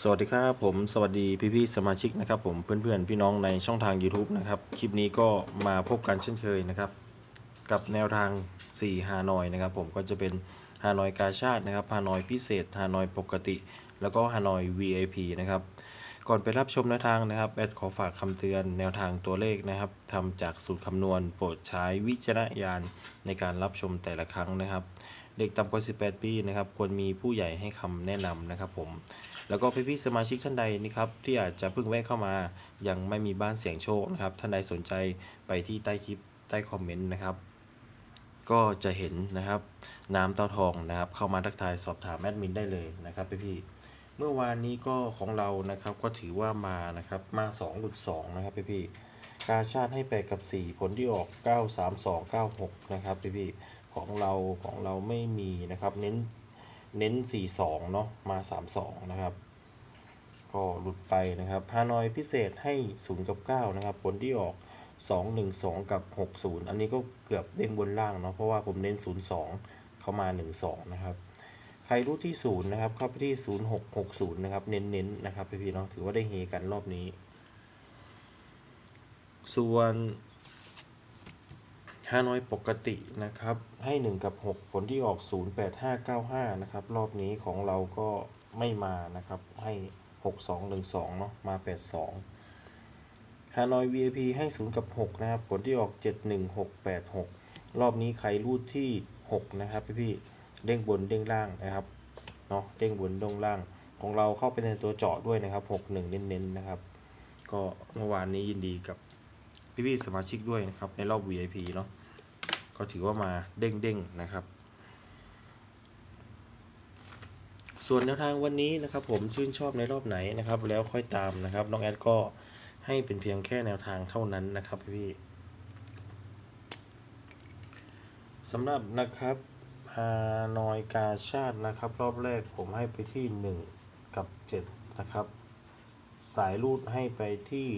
สวัสดีครับผมสวัสดีพี่พี่ๆสมาชิกนะครับผมเพื่อนๆ พี่น้องในช่องทาง YouTube นะครับ คลิปนี้ก็มาพบกันเช่นเคยนะครับ กับแนวทาง 4 ฮานอยนะครับ ผมก็จะเป็นฮานอยกาชาตินะครับฮานอยพิเศษฮานอยปกติ แล้วก็ฮานอย VIP นะครับ ก่อนไปรับชมแนวทางนะครับแอดขอฝากคำเตือนแนวทางตัวเลขนะครับทำจากสูตรคำนวณโปรดใช้วิจารณญาณในการรับชมแต่ละครั้งนะครับ เด็กต่ำกว่า 18 ปีนะครับควรมีผู้ใหญ่ให้คำแนะนำนะครับผมแล้วก็พี่ๆสมาชิกท่านใดนะครับที่อาจจะเพิ่งแวะเข้ามา ยังไม่มีบ้านเสียงโชคนะครับท่านใดสนใจไปที่ใต้คลิปใต้คอมเมนต์นะครับก็จะเห็นนะครับน้ำเต้าทองนะครับเข้ามาทักทายสอบถามแอดมินได้เลยนะครับพี่ๆเมื่อวานนี้ก็ของเรานะครับก็ถือว่ามานะครับมา2หลุด2นะครับพี่ๆกาชาติให้8กับ 4 ผลที่ออก 9 3 2 9 6 นะครับพี่ๆ ของเราของเราไม่มีนะครับ เน้นเน้น 4-2 เนาะมา 3-2 นะครับ ก็หลุดไปนะครับฮานอยพิเศษให้ 0 กับ 9 นะครับ ผลที่ออก 2 1 2 กับ 60 อันนี้ก็เกือบเด้งบนล่างเนาะเพราะว่าผมเน้น 0 2 เข้ามา 1 2 นะครับใครรู้ที่ 0 นะครับ เข้าไปที่ 0 6 6 0 นะครับ เน้นๆนนะครับพี่ๆเนาะถือว่าได้เฮกันรอบนี้ ส่วน ฮานอยปกตินะครับ ให้ 1 กับ 6 ผลที่ออก 08595 นะครับ รอบนี้ของเราก็ไม่มานะครับ ให้ 6212 เนาะมา 82ฮานอย VIP ให้ 0 กับ 6 นะครับ ผลที่ออก 71686 รอบนี้ใครรูดที่ 6 นะครับ พี่พี่เด้งบนเด้งล่างนะครับเนาะเด้งบนเด้งล่างของเราเข้าไปในตัวเจาะด้วยนะครับ 61 เน้นๆนะครับ ก็เมื่อวานนี้ยินดีกับ พี่ๆสมาชิกด้วยนะครับ ในรอบ VIP เนาะก็ถือว่ามาเด้งๆนะครับ ส่วนแนวทางวันนี้นะครับ ผมชื่นชอบในรอบไหนนะครับ แล้วค่อยตามนะครับน้องแอดก็ให้เป็นเพียงแค่แนวทางเท่านั้นนะครับพี่สำหรับนะครับฮานอยกาชาตินะครับ รอบแรกผมให้ไปที่ 1 กับ 7 นะครับ สายรูดให้ไปที่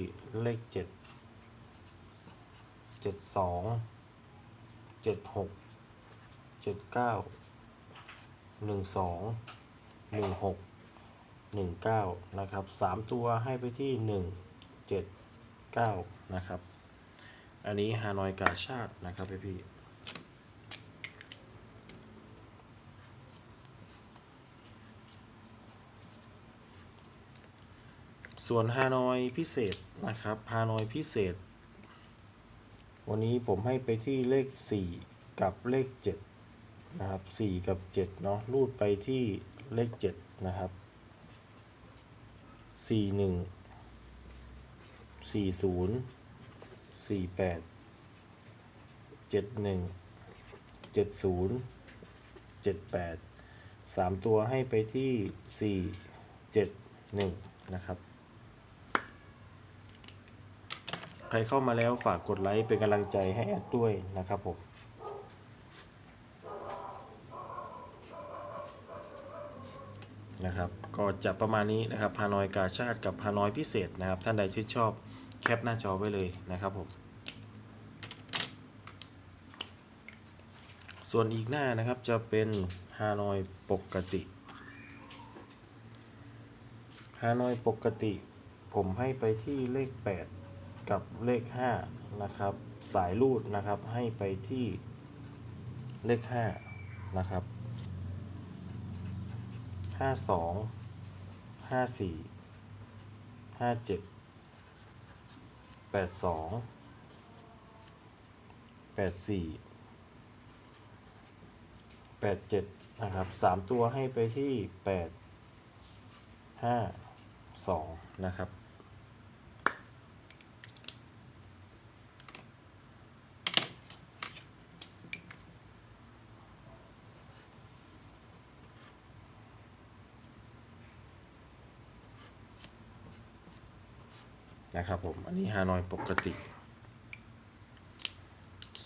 เลข 7 จ็ดสองเจ็ดหกเจ็ดเก้าหนึ่งสองหนึ่งหกหนึ่งเก้านะครับสามตัวให้ไปที่หนึ่งเจ็ดเก้านะครับ อันนี้ฮานอยกาชาตินะครับพี่พี่ส่วนฮานอยพิเศษนะครับฮานอยพิเศษ วันนี้ผมให้ไปที่เลข 4 กับเลข 7 นะครับ 4 กับ 7 เนาะรูดไปที่เลข 7 นะครับ 4 1 4 0 4 8 7 1 7 0 7 8 3 ตัวให้ไปที่ 4 7 1 นะครับ ใครเข้ามาแล้วฝากกดไลค์เป็นกำลังใจให้แอดด้วยนะครับผมนะครับก็จะประมาณนี้นะครับฮานอยกาชาติกับฮานอยพิเศษนะครับ ท่านใดชื่นชอบแคปหน้าจอไว้เลยนะครับผมส่วนอีกหน้านะครับจะเป็นฮานอยปกติฮานอยปกติ ผมให้ไปที่เลข 8 กับเลข 5 นะครับ สายรูดนะครับให้ไปที่เลข 5 นะครับห้าสองห้าสี่ห้าเจ็ดแปดสองแปดสี่แปดเจ็ดนะครับสามตัวให้ไปที่แปดห้าสองนะครับ นะครับผม อันนี้ฮานอยปกติ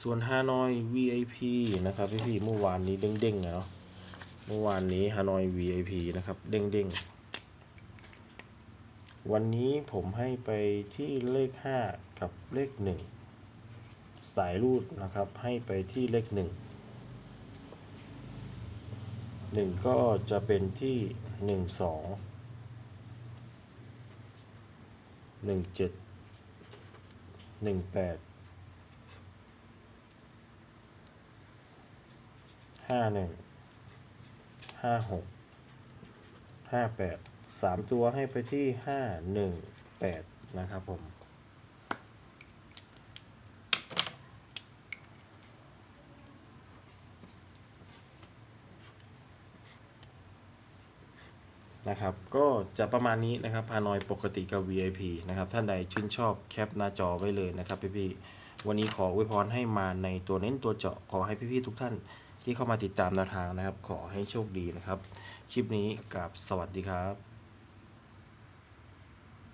ส่วนฮานอย VIP นะครับพี่พี่เมื่อวานนี้เด้งๆเนาะเมื่อวานนี้ฮานอย VIP นะครับ เด้งๆ วันนี้ผมให้ไปที่เลข 5 กับเลข 1 สายรูดนะครับ ให้ไปที่เลข 1 1 ก็จะเป็นที่ 1 2 หนึ่งเจ็ดหนึ่งแปดห้าหนึ่งห้าหกห้าแปดสามตัวให้ไปที่ห้าหนึ่งแปดนะครับผม นะครับ ก็จะประมาณนี้นะครับพานอยปกติกับ VIP นะครับ ท่านใดชื่นชอบแคปหน้าจอไว้เลยนะครับพี่ๆวันนี้ขออวยพรให้มาในตัวเน้นตัวเจาะขอให้พี่ๆทุกท่านที่เข้ามาติดตามแนวทางนะครับ ขอให้โชคดีนะครับ คลิปนี้กับสวัสดีครับ